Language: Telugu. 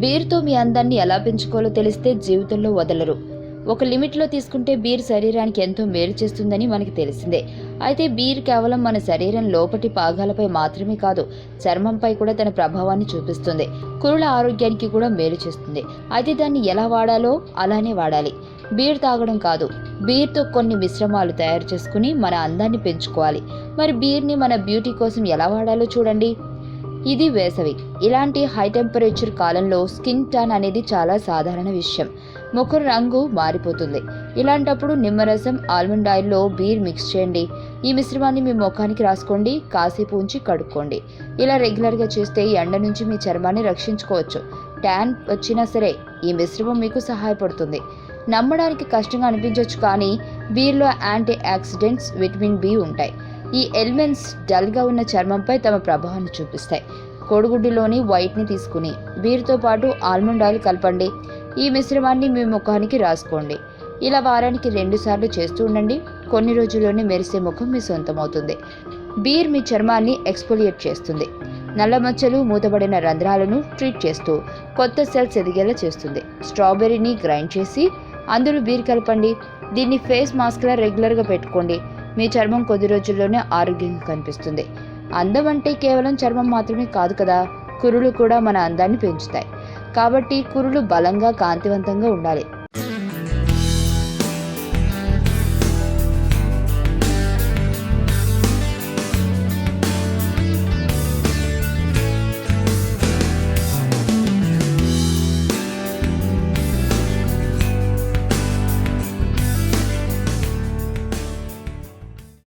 బీర్తో మీ అందాన్ని ఎలా పెంచుకోవాలో తెలిస్తే జీవితంలో వదలరు. ఒక లిమిట్లో తీసుకుంటే బీర్ శరీరానికి ఎంతో మేలు చేస్తుందని మనకి తెలిసిందే. అయితే బీర్ కేవలం మన శరీరం లోపటి భాగాలపై మాత్రమే కాదు చర్మంపై కూడా తన ప్రభావాన్ని చూపిస్తుంది. కురుల ఆరోగ్యానికి కూడా మేలు చేస్తుంది. అయితే దాన్ని ఎలా వాడాలో అలానే వాడాలి. బీర్ తాగడం కాదు బీర్తో కొన్ని మిశ్రమాలు తయారు చేసుకుని మన అందాన్ని పెంచుకోవాలి. మరి బీర్ని మన బ్యూటీ కోసం ఎలా వాడాలో చూడండి. ఇది వేసవి. ఇలాంటి హై టెంపరేచర్ కాలంలో స్కిన్ టాన్ అనేది చాలా సాధారణ విషయం. ముఖం రంగు మారిపోతుంది. ఇలాంటప్పుడు నిమ్మరసం ఆల్మండ్ ఆయిల్లో బీర్ మిక్స్ చేయండి. ఈ మిశ్రమాన్ని మీ ముఖానికి రాసుకోండి కాసేపు ఉంచి కడుక్కోండి. ఇలా రెగ్యులర్గా చేస్తే ఎండ నుంచి మీ చర్మాన్ని రక్షించుకోవచ్చు. ట్యాన్ వచ్చినా సరే ఈ మిశ్రమం మీకు సహాయపడుతుంది. నమ్మడానికి కష్టంగా అనిపించవచ్చు కానీ బీర్లో యాంటీ ఆక్సిడెంట్స్ విటమిన్ బి ఉంటాయి. ఈ ఎలిమెంట్స్ డల్గా ఉన్న చర్మంపై తమ ప్రభావాన్ని చూపిస్తాయి. కోడిగుడ్డులోని వైట్ని తీసుకుని బీర్తో పాటు ఆల్మండ్ ఆయిల్ కలపండి. ఈ మిశ్రమాన్ని మీ ముఖానికి రాసుకోండి. ఇలా వారానికి రెండుసార్లు చేస్తూ ఉండండి. కొన్ని రోజుల్లోనే మెరిసే ముఖం మీ సొంతమవుతుంది. బీర్ మీ చర్మాన్ని ఎక్స్పోలియేట్ చేస్తుంది. నల్ల మచ్చలు మూతబడిన రంధ్రాలను ట్రీట్ చేస్తూ కొత్త సెల్స్ ఎదిగేలా చేస్తుంది. స్ట్రాబెర్రీని గ్రైండ్ చేసి అందరూ బీర్ కలపండి. దీన్ని ఫేస్ మాస్క్లా రెగ్యులర్గా పెట్టుకోండి. మీ చర్మం కొద్ది రోజుల్లోనే ఆరోగ్యంగా కనిపిస్తుంది. అందం అంటే కేవలం చర్మం మాత్రమే కాదు కదా కురులు కూడా మన అందాన్ని పెంచుతాయి. కాబట్టి కురులు బలంగా కాంతివంతంగా ఉండాలి.